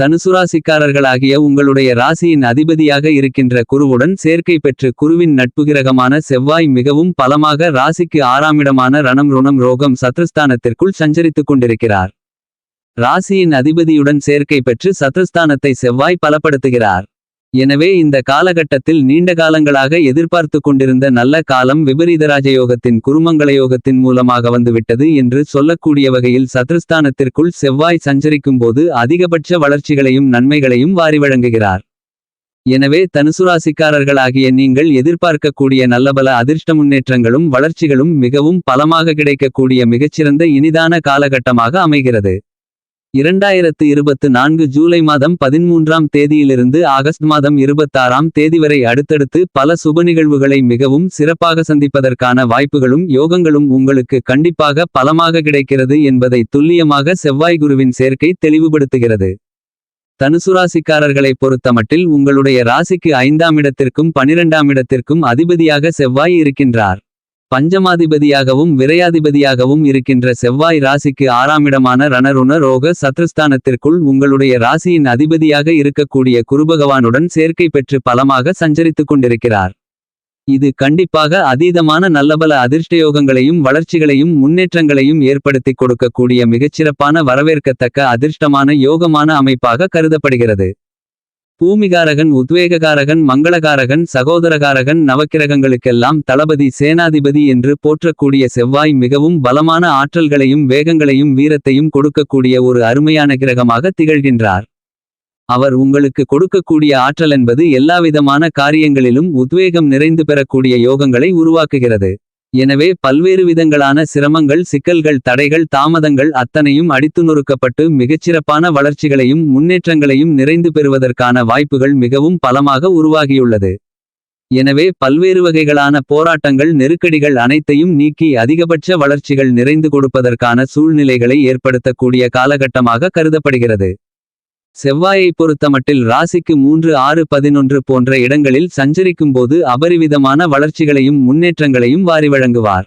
தனுசுராசிக்காரர்களாகிய உங்களுடைய ராசியின் அதிபதியாக இருக்கின்ற குருவுடன் சேர்க்கை பெற்று குருவின் நட்புகிரகமான செவ்வாய் மிகவும் பலமாக ராசிக்கு ஆறாமிடமான ரணம் ருணம் ரோகம் சத்ருஸ்தானத்திற்குள் சஞ்சரித்துக் கொண்டிருக்கிறார். ராசியின் அதிபதியுடன் சேர்க்கை பெற்று சத்ருஸ்தானத்தை செவ்வாய் பலப்படுத்துகிறார். எனவே இந்த காலகட்டத்தில் நீண்ட காலங்களாக எதிர்பார்த்து கொண்டிருந்த நல்ல காலம் விபரீத ராஜயோகத்தின் குருமங்களயோகத்தின் மூலமாக வந்துவிட்டது என்று சொல்லக்கூடிய வகையில் சத்ருஸ்தானத்திற்குள் செவ்வாய் சஞ்சரிக்கும்போது அதிகபட்ச வளர்ச்சிகளையும் நன்மைகளையும் வாரி வழங்குகிறார். எனவே தனுசுராசிக்காரர்களாகிய நீங்கள் எதிர்பார்க்கக்கூடிய நல்லபல அதிர்ஷ்ட முன்னேற்றங்களும் வளர்ச்சிகளும் மிகவும் பலமாக கிடைக்கக்கூடிய மிகச்சிறந்த இனிதான காலகட்டமாக அமைகிறது. இரண்டாயிரத்து இருபத்து நான்கு ஜூலை மாதம் பதிமூன்றாம் தேதியிலிருந்து ஆகஸ்ட் மாதம் இருபத்தாறாம் தேதி வரை அடுத்தடுத்து பல சுப நிகழ்வுகளை மிகவும் சிறப்பாக சந்திப்பதற்கான வாய்ப்புகளும் யோகங்களும் உங்களுக்கு கண்டிப்பாக பலமாக கிடைக்கிறது என்பதை துல்லியமாக செவ்வாய் குருவின் சேர்க்கை தெளிவுபடுத்துகிறது. தனுசுராசிக்காரர்களை பொறுத்தமட்டில் உங்களுடைய ராசிக்கு ஐந்தாம் இடத்திற்கும் பனிரெண்டாம் இடத்திற்கும் அதிபதியாக செவ்வாய் இருக்கின்றார். பஞ்சமாதிபதியாகவும் விரையாதிபதியாகவும் இருக்கின்ற செவ்வாய் ராசிக்கு ஆறாமிடமான ரணருண ரோக சத்ருஸ்தானத்திற்குள் உங்களுடைய ராசியின் அதிபதியாக இருக்கக்கூடிய குருபகவானுடன் சேர்க்கை பெற்று பலமாக சஞ்சரித்துக் கொண்டிருக்கிறார். இது கண்டிப்பாக அதீதமான நல்லபல அதிர்ஷ்டயோகங்களையும் வளர்ச்சிகளையும் முன்னேற்றங்களையும் ஏற்படுத்திக் கொடுக்கக்கூடிய மிகச்சிறப்பான வரவேற்கத்தக்க அதிர்ஷ்டமான யோகமான அமைப்பாக கருதப்படுகிறது. பூமிகாரகன் உத்வேககாரகன் மங்களகாரகன் சகோதரகாரகன் நவக்கிரகங்களுக்கெல்லாம் தளபதி சேனாதிபதி என்று போற்றக்கூடிய செவ்வாய் மிகவும் பலமான ஆற்றல்களையும் வேகங்களையும் வீரத்தையும் கொடுக்கக்கூடிய ஒரு அருமையான கிரகமாக திகழ்கின்றார். அவர் உங்களுக்கு கொடுக்கக்கூடிய ஆற்றல் என்பது எல்லாவிதமான காரியங்களிலும் உத்வேகம் நிறைந்து பெறக்கூடிய யோகங்களை உருவாக்குகிறது. எனவே பல்வேறு விதங்களான சிரமங்கள் சிக்கல்கள் தடைகள் தாமதங்கள் அத்தனையும் அடித்து நொறுக்கப்பட்டு மிகச்சிறப்பான வளர்ச்சிகளையும் முன்னேற்றங்களையும் நிறைந்து பெறுவதற்கான வாய்ப்புகள் மிகவும் பலமாக உருவாகியுள்ளது. எனவே பல்வேறு வகைகளான போராட்டங்கள் நெருக்கடிகள் அனைத்தையும் நீக்கி அதிகபட்ச வளர்ச்சிகள் நிறைந்து கொடுப்பதற்கான சூழ்நிலைகளை ஏற்படுத்தக்கூடிய காலகட்டமாக கருதப்படுகிறது. செவ்வாயை பொறுத்தமட்டில் ராசிக்கு மூன்று ஆறு பதினொன்று போன்ற இடங்களில் சஞ்சரிக்கும்போது அபரிவிதமான வளர்ச்சிகளையும் முன்னேற்றங்களையும் வாரி வழங்குவார்.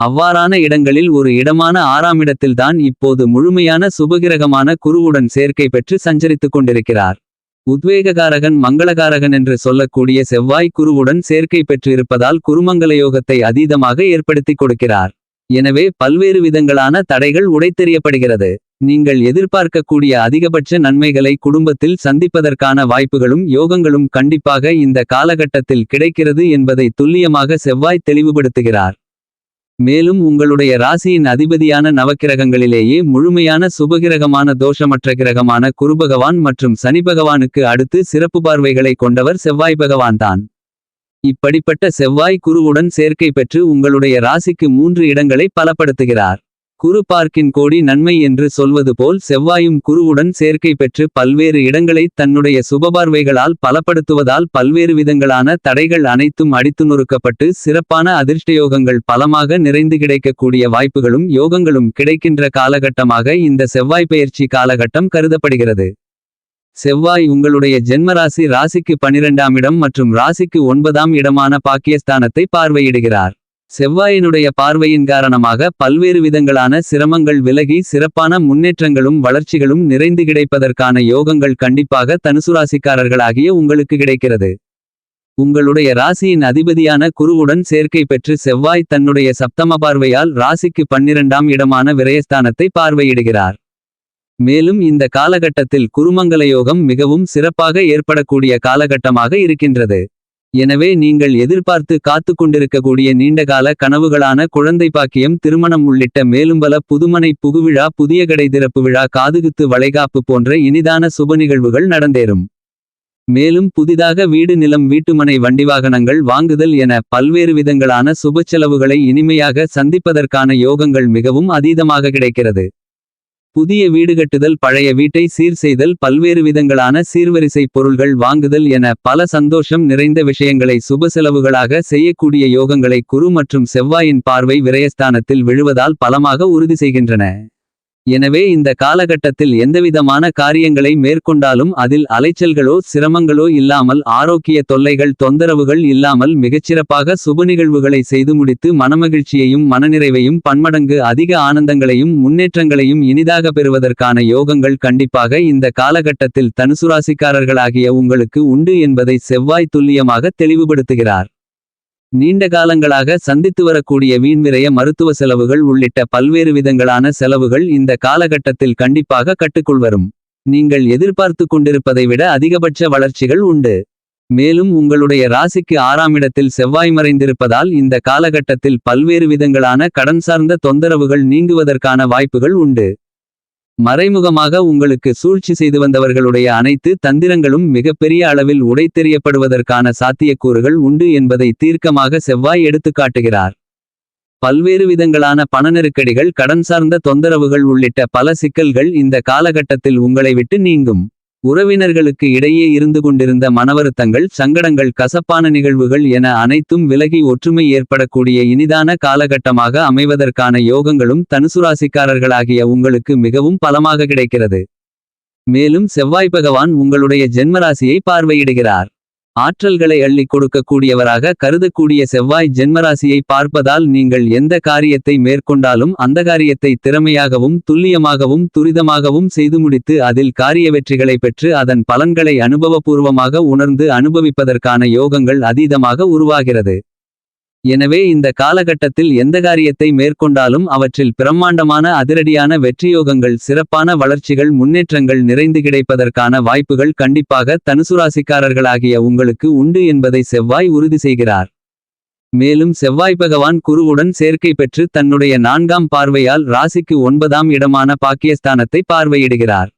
அவ்வாறான இடங்களில் ஒரு இடமான ஆறாம் இடத்தில்தான் இப்போது முழுமையான சுபகிரகமான குருவுடன் சேர்க்கை பெற்று சஞ்சரித்துக் கொண்டிருக்கிறார். உத்வேககாரகன் மங்களகாரகன் என்று சொல்லக்கூடிய செவ்வாய் குருவுடன் சேர்க்கை பெற்று இருப்பதால் குருமங்களயோகத்தை அதீதமாக ஏற்படுத்திக் கொடுக்கிறார். எனவே பல்வேறு விதங்களான தடைகள் உடைத்தெறியப்படுகிறது. நீங்கள் எதிர்பார்க்கக்கூடிய அதிகபட்ச நன்மைகளை குடும்பத்தில் சந்திப்பதற்கான வாய்ப்புகளும் யோகங்களும் கண்டிப்பாக இந்த காலகட்டத்தில் கிடைக்கிறது என்பதை துல்லியமாக செவ்வாய் தெளிவுபடுத்துகிறார். மேலும் உங்களுடைய ராசியின் அதிபதியான நவக்கிரகங்களிலேயே முழுமையான சுபகிரகமான தோஷமற்ற கிரகமான குருபகவான் மற்றும் சனி பகவானுக்கு அடுத்து சிறப்பு பார்வைகளை கொண்டவர் செவ்வாய் பகவான்தான். இப்படிப்பட்ட செவ்வாய் குருவுடன் சேர்க்கை பெற்று உங்களுடைய ராசிக்கு மூன்று இடங்களை பலப்படுத்துகிறார். குரு பார்க்கின் கோடி நன்மை என்று சொல்வது போல் செவ்வாயும் குருவுடன் சேர்க்கை பெற்று பல்வேறு இடங்களை தன்னுடைய சுபபார்வைகளால் பலப்படுத்துவதால் பல்வேறு விதங்களான தடைகள் அனைத்தும் அடித்து நொறுக்கப்பட்டு சிறப்பான அதிர்ஷ்டயோகங்கள் பலமாக நிறைந்து கிடைக்கக்கூடிய வாய்ப்புகளும் யோகங்களும் கிடைக்கின்ற காலகட்டமாக இந்த செவ்வாய் பயிற்சி காலகட்டம் கருதப்படுகிறது. செவ்வாய் உங்களுடைய ஜென்மராசி ராசிக்கு பனிரெண்டாம் இடம் மற்றும் ராசிக்கு ஒன்பதாம் இடமான பாக்கியஸ்தானத்தை பார்வையிடுகிறார். செவ்வாயினுடைய பார்வையின் காரணமாக பல்வேறு விதங்களான சிரமங்கள் விலகி சிறப்பான முன்னேற்றங்களும் வளர்ச்சிகளும் நிறைந்து கிடைப்பதற்கான யோகங்கள் கண்டிப்பாக தனுசுராசிக்காரர்களாகிய உங்களுக்கு கிடைக்கிறது. உங்களுடைய ராசியின் அதிபதியான குருவுடன் சேர்க்கை பெற்று செவ்வாய் தன்னுடைய சப்தம பார்வையால் ராசிக்கு பன்னிரண்டாம் இடமான விரயஸ்தானத்தை பார்வையிடுகிறார். மேலும் இந்த காலகட்டத்தில் குருமங்கல யோகம் மிகவும் சிறப்பாக ஏற்படக்கூடிய காலகட்டமாக இருக்கின்றது. எனவே நீங்கள் எதிர்பார்த்து காத்து கொண்டிருக்கக்கூடிய நீண்டகால கனவுகளான குழந்தை பாக்கியம் திருமணம் உள்ளிட்ட மேலும் பல புதுமனை புகுவிழா புதிய கடை திறப்பு விழா காதுகுத்து வளைகாப்பு போன்ற இனிதான சுப நிகழ்வுகள் நடந்தேறும். மேலும் புதிதாக வீடு நிலம் வீட்டுமனை வண்டி வாகனங்கள் வாங்குதல் என பல்வேறு விதங்களான சுபச்செலவுகளை இனிமையாக சந்திப்பதற்கான யோகங்கள் மிகவும் அதீதமாக கிடைக்கிறது. புதிய வீடு கட்டுதல் பழைய வீட்டை சீர் செய்தல் பல்வேறு விதங்களான சீர்வரிசை பொருள்கள் வாங்குதல் என பல சந்தோஷம் நிறைந்த விஷயங்களை சுப செலவுகளாக செய்யக்கூடிய யோகங்களை குரு மற்றும் செவ்வாயின் பார்வை விரயஸ்தானத்தில் விழுவதால் பலமாக உறுதி செய்கின்றன. எனவே இந்த காலகட்டத்தில் எந்தவிதமான காரியங்களை மேற்கொண்டாலும் அதில் அலைச்சல்களோ சிரமங்களோ இல்லாமல் ஆரோக்கிய தொல்லைகள் தொந்தரவுகள் இல்லாமல் மிகச்சிறப்பாக சுபநிகழ்வுகளை செய்து முடித்து மனமகிழ்ச்சியையும் மனநிறைவையும் பன்மடங்கு அதிக ஆனந்தங்களையும் முன்னேற்றங்களையும் இனிதாக பெறுவதற்கான யோகங்கள் கண்டிப்பாக இந்த காலகட்டத்தில் தனுசுராசிக்காரர்களாகிய உங்களுக்கு உண்டு என்பதை செவ்வாய் துல்லியமாக தெளிவுபடுத்துகிறார். நீண்ட காலங்களாக சந்தித்து வரக்கூடிய வீண்விரய மருத்துவ செலவுகள் உள்ளிட்ட பல்வேறு விதங்களான செலவுகள் இந்த காலகட்டத்தில் கண்டிப்பாக கட்டுக்குள் வரும். நீங்கள் எதிர்பார்த்து கொண்டிருப்பதை விட அதிகபட்ச வளர்ச்சிகள் உண்டு. மேலும் உங்களுடைய ராசிக்கு ஆறாம் இடத்தில் செவ்வாய் மறைந்திருப்பதால் இந்த காலகட்டத்தில் பல்வேறு விதங்களான கடன் சார்ந்த தொந்தரவுகள் நீங்குவதற்கான வாய்ப்புகள் உண்டு. மறைமுகமாக உங்களுக்கு சூழ்ச்சி செய்து வந்தவர்களுடைய அனைத்து தந்திரங்களும் மிகப்பெரிய அளவில் உடைத்தெறியப்படுவதற்கான சாத்தியக்கூறுகள் உண்டு என்பதை தீர்க்கமாக செவ்வாய் எடுத்துக்காட்டுகிறார் பல்வேறு விதங்களான பண நெருக்கடிகள் கடன் சார்ந்த தொந்தரவுகள் உள்ளிட்ட பல சிக்கல்கள் இந்த காலகட்டத்தில் உங்களை விட்டு நீங்கும். உறவினர்களுக்கு இடையே இருந்து கொண்டிருந்த மனவருத்தங்கள் சங்கடங்கள் கசப்பான நிகழ்வுகள் என அனைத்தும் விலகி ஒற்றுமை ஏற்படக்கூடிய இனிதான காலகட்டமாக அமைவதற்கான யோகங்களும் தனுசுராசிக்காரர்களாகிய உங்களுக்கு மிகவும் பலமாக கிடைக்கிறது. மேலும் செவ்வாய் பகவான் உங்களுடைய ஜென்மராசியை பார்வையிடுகிறார். ஆற்றல்களை அள்ளிக் கொடுக்கக்கூடியவராக கருதக்கூடிய செவ்வாய் ஜென்மராசியை பார்ப்பதால் நீங்கள் எந்த காரியத்தை மேற்கொண்டாலும் அந்த காரியத்தை திறமையாகவும் துல்லியமாகவும் துரிதமாகவும் செய்து முடித்து அதில் காரிய வெற்றிகளை பெற்று அதன் பலன்களை அனுபவபூர்வமாக உணர்ந்து அனுபவிப்பதற்கான யோகங்கள் அதீதமாக உருவாகிறது. எனவே இந்த காலகட்டத்தில் எந்த காரியத்தை மேற்கொண்டாலும் அவற்றில் பிரம்மாண்டமான அதிரடியான வெற்றியோகங்கள் சிறப்பான வளர்ச்சிகள் முன்னேற்றங்கள் நிறைந்து கிடைப்பதற்கான வாய்ப்புகள் கண்டிப்பாக தனுசுராசிக்காரர்களாகிய உங்களுக்கு உண்டு என்பதை செவ்வாய் உறுதி செய்கிறார். மேலும் செவ்வாய் பகவான் குருவுடன் சேர்க்கை பெற்று தன்னுடைய நான்காம் பார்வையால் ராசிக்கு ஒன்பதாம் இடமான பாக்கியஸ்தானத்தை பார்வையிடுகிறார்.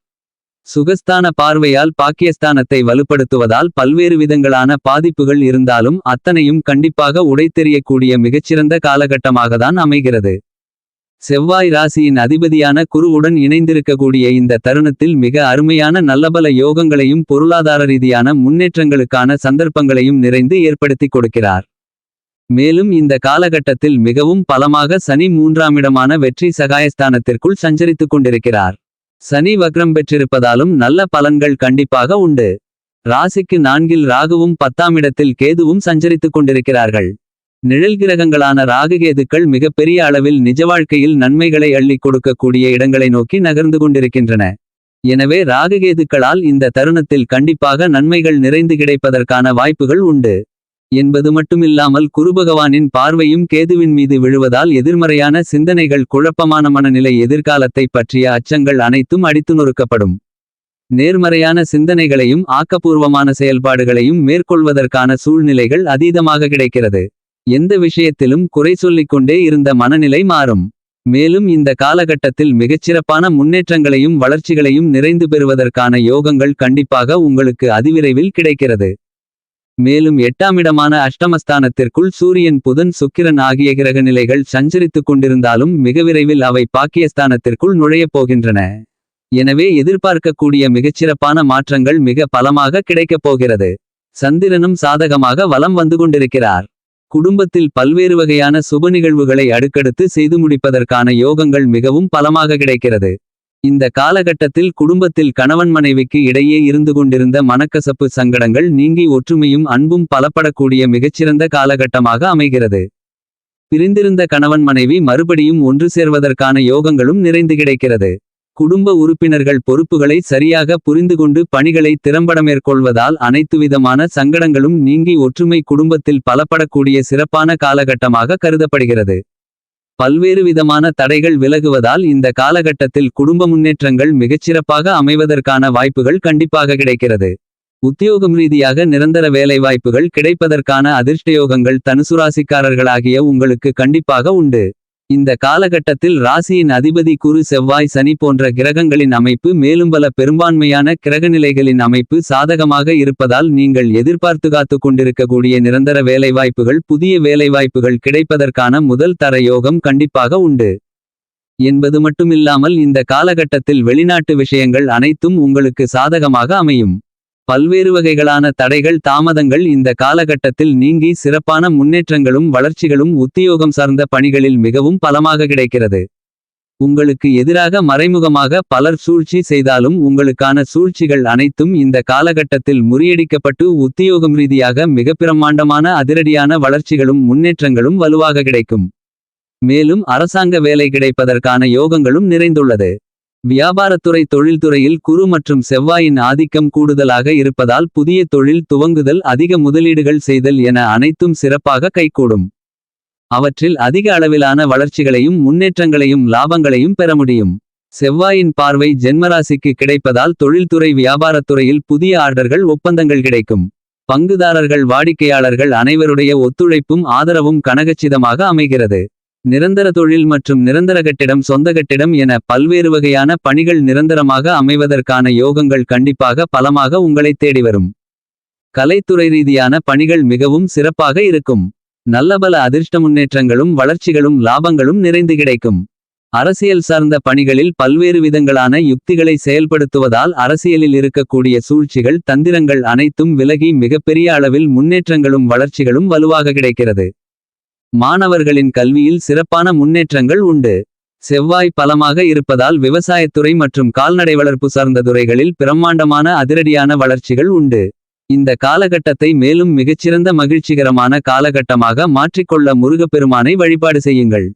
சுகஸ்தான பார்வையால் பாக்கியஸ்தானத்தை வலுப்படுத்துவதால் பல்வேறு விதங்களான பாதிப்புகள் இருந்தாலும் அத்தனையும் கண்டிப்பாக உடைத்தெறியக்கூடிய மிகச்சிறந்த காலகட்டமாகத்தான் அமைகிறது. செவ்வாய் ராசியின் அதிபதியான குருவுடன் இணைந்திருக்கக்கூடிய இந்த தருணத்தில் மிக அருமையான நல்லபல யோகங்களையும் பொருளாதார ரீதியான முன்னேற்றங்களுக்கான சந்தர்ப்பங்களையும் நிறைந்து ஏற்படுத்தி கொடுக்கிறார். மேலும் இந்த காலகட்டத்தில் மிகவும் பலமாக சனி மூன்றாமிடமான வெற்றி சகாயஸ்தானத்திற்குள் சஞ்சரித்துக் கொண்டிருக்கிறார். சனி வக்ரம் பெற்றிருப்பதாலும் நல்ல பலன்கள் கண்டிப்பாக உண்டு. ராசிக்கு நான்கில் ராகுவும் பத்தாம் இடத்தில் கேதுவும் சஞ்சரித்துக் கொண்டிருக்கிறார்கள். நிழல் கிரகங்களான ராகுகேதுக்கள் மிகப்பெரிய அளவில் நிஜ வாழ்க்கையில் நன்மைகளை அள்ளிக் கொடுக்கக்கூடிய இடங்களை நோக்கி நகர்ந்து கொண்டிருக்கின்றன. எனவே ராகுகேதுக்களால் இந்த தருணத்தில் கண்டிப்பாக நன்மைகள் நிறைந்து கிடைப்பதற்கான வாய்ப்புகள் உண்டு. என்பது மட்டுமில்லாமல் குருபகவானின் பார்வையும் கேதுவின் மீது விழுவதால் எதிர்மறையான சிந்தனைகள் குழப்பமான மனநிலை எதிர்காலத்தை பற்றிய அச்சங்கள் அனைத்தும் அடித்து நொறுக்கப்படும். நேர்மறையான சிந்தனைகளையும் ஆக்கப்பூர்வமான செயல்பாடுகளையும் மேற்கொள்வதற்கான சூழ்நிலைகள் அதீதமாக கிடைக்கிறது. எந்த விஷயத்திலும் குறை சொல்லிக்கொண்டே இருந்த மனநிலை மாறும். மேலும் இந்த காலகட்டத்தில் மிகச்சிறப்பான முன்னேற்றங்களையும் வளர்ச்சிகளையும் நிறைந்து பெறுவதற்கான யோகங்கள் கண்டிப்பாக உங்களுக்கு அதிவிரைவில் கிடைக்கிறது. மேலும் எட்டாமிடமான அஷ்டமஸ்தானத்திற்குள் சூரியன் புதன் சுக்கிரன் ஆகிய கிரக நிலைகள் சஞ்சரித்துக் கொண்டிருந்தாலும் மிக விரைவில் அவை பாக்கியஸ்தானத்திற்குள் நுழையப் போகின்றன. எனவே எதிர்பார்க்கக்கூடிய மிகச்சிறப்பான மாற்றங்கள் மிக பலமாக கிடைக்கப் போகிறது. சந்திரனும் சாதகமாக வலம் வந்து கொண்டிருக்கிறார். குடும்பத்தில் பல்வேறு வகையான சுப நிகழ்வுகளை அடுக்கடுத்து செய்து முடிப்பதற்கான யோகங்கள் மிகவும் பலமாக கிடைக்கிறது. இந்த காலகட்டத்தில் குடும்பத்தில் கணவன் மனைவிக்கு இடையே இருந்து கொண்டிருந்த மனக்கசப்பு சங்கடங்கள் நீங்கி ஒற்றுமையும் அன்பும் பலப்படக்கூடிய மிகச்சிறந்த காலகட்டமாக அமைகிறது. பிரிந்திருந்த கணவன் மனைவி மறுபடியும் ஒன்று சேர்வதற்கான யோகங்களும் நிறைந்து கிடைக்கிறது. குடும்ப உறுப்பினர்கள் பொறுப்புகளை சரியாக புரிந்துகொண்டு பணிகளை திறம்பட மேற்கொள்வதால் அனைத்துவிதமான சங்கடங்களும் நீங்கி ஒற்றுமை குடும்பத்தில் பலப்படக்கூடிய சிறப்பான காலகட்டமாக கருதப்படுகிறது. பல்வேறு விதமான தடைகள் விலகுவதால் இந்த காலகட்டத்தில் குடும்ப முன்னேற்றங்கள் மிகச்சிறப்பாக அமைவதற்கான வாய்ப்புகள் கண்டிப்பாக கிடைக்கிறது. உத்தியோகம் ரீதியாக நிரந்தர வேலைவாய்ப்புகள் கிடைப்பதற்கான அதிர்ஷ்டயோகங்கள் தனுசுராசிக்காரர்களாகிய உங்களுக்கு கண்டிப்பாக உண்டு. இந்த காலகட்டத்தில் ராசியின் அதிபதி குரு செவ்வாய் சனி போன்ற கிரகங்களின் அமைப்பு மேலும் பல பெரும்பான்மையான கிரகநிலைகளின் அமைப்பு சாதகமாக இருப்பதால் நீங்கள் எதிர்பார்த்து காத்து கொண்டிருக்கக்கூடிய நிரந்தர வேலைவாய்ப்புகள் புதிய வேலைவாய்ப்புகள் கிடைப்பதற்கான முதல் தர யோகம் கண்டிப்பாக உண்டு. என்பது மட்டுமில்லாமல் இந்த காலகட்டத்தில் வெளிநாட்டு விஷயங்கள் அனைத்தும் உங்களுக்கு சாதகமாக அமையும். பல்வேறு வகைகளான தடைகள் தாமதங்கள் இந்த காலகட்டத்தில் நீங்கி சிறப்பான முன்னேற்றங்களும் வளர்ச்சிகளும் உத்தியோகம் சார்ந்த பணிகளில் மிகவும் பலமாக கிடைக்கிறது உங்களுக்கு எதிராக மறைமுகமாக பலர் சூழ்ச்சி செய்தாலும் உங்களுக்கான சூழ்ச்சிகள் அனைத்தும் இந்த காலகட்டத்தில் முறியடிக்கப்பட்டு உத்தியோகம் ரீதியாக மிக பிரமாண்டமான அதிரடியான வளர்ச்சிகளும் முன்னேற்றங்களும் வலுவாக கிடைக்கும். மேலும் அரசாங்க வேலை கிடைப்பதற்கான யோகங்களும் நிறைந்துள்ளது. வியாபாரத்துறை தொழில்துறையில் குறு மற்றும் செவ்வாயின் ஆதிக்கம் கூடுதலாக இருப்பதால் புதிய தொழில் துவங்குதல் அதிக முதலீடுகள் செய்தல் என அனைத்தும் சிறப்பாக கைகூடும். அவற்றில் அதிக அளவிலான வளர்ச்சிகளையும் முன்னேற்றங்களையும் லாபங்களையும் பெற முடியும். செவ்வாயின் பார்வை ஜென்மராசிக்கு கிடைப்பதால் தொழில்துறை வியாபாரத்துறையில் புதிய ஆர்டர்கள் ஒப்பந்தங்கள் கிடைக்கும். பங்குதாரர்கள் வாடிக்கையாளர்கள் அனைவருடைய ஒத்துழைப்பும் ஆதரவும் கனகச்சிதமாக அமைகிறது. நிரந்தர தொழில் மற்றும் நிரந்தர கட்டிடம் சொந்த கட்டிடம் என பல்வேறு வகையான பணிகள் நிரந்தரமாக அமைவதற்கான யோகங்கள் கண்டிப்பாக பலமாக உங்களைத் தேடிவரும். கலைத்துறை ரீதியான பணிகள் மிகவும் சிறப்பாக இருக்கும். நல்லபல அதிர்ஷ்ட முன்னேற்றங்களும் வளர்ச்சிகளும் லாபங்களும் நிறைந்து கிடைக்கும். அரசியல் சார்ந்த பணிகளில் பல்வேறு விதங்களான யுக்திகளை செயல்படுத்துவதால் அரசியலில் இருக்கக்கூடிய சூழ்ச்சிகள் தந்திரங்கள் அனைத்தும் விலகி மிகப்பெரிய அளவில் முன்னேற்றங்களும் வளர்ச்சிகளும் வலுவாக கிடைக்கிறது. மாணவர்களின் கல்வியில் சிறப்பான முன்னேற்றங்கள் உண்டு. செவ்வாய் பலமாக இருப்பதால் விவசாயத்துறை மற்றும் கால்நடை வளர்ப்பு சார்ந்த துறைகளில் பிரம்மாண்டமான அதிரடியான வளர்ச்சிகள் உண்டு. இந்த காலகட்டத்தை மேலும் மிகச்சிறந்த மகிழ்ச்சிகரமான காலகட்டமாக மாற்றிக்கொள்ள முருகப்பெருமானை வழிபாடு செய்யுங்கள்.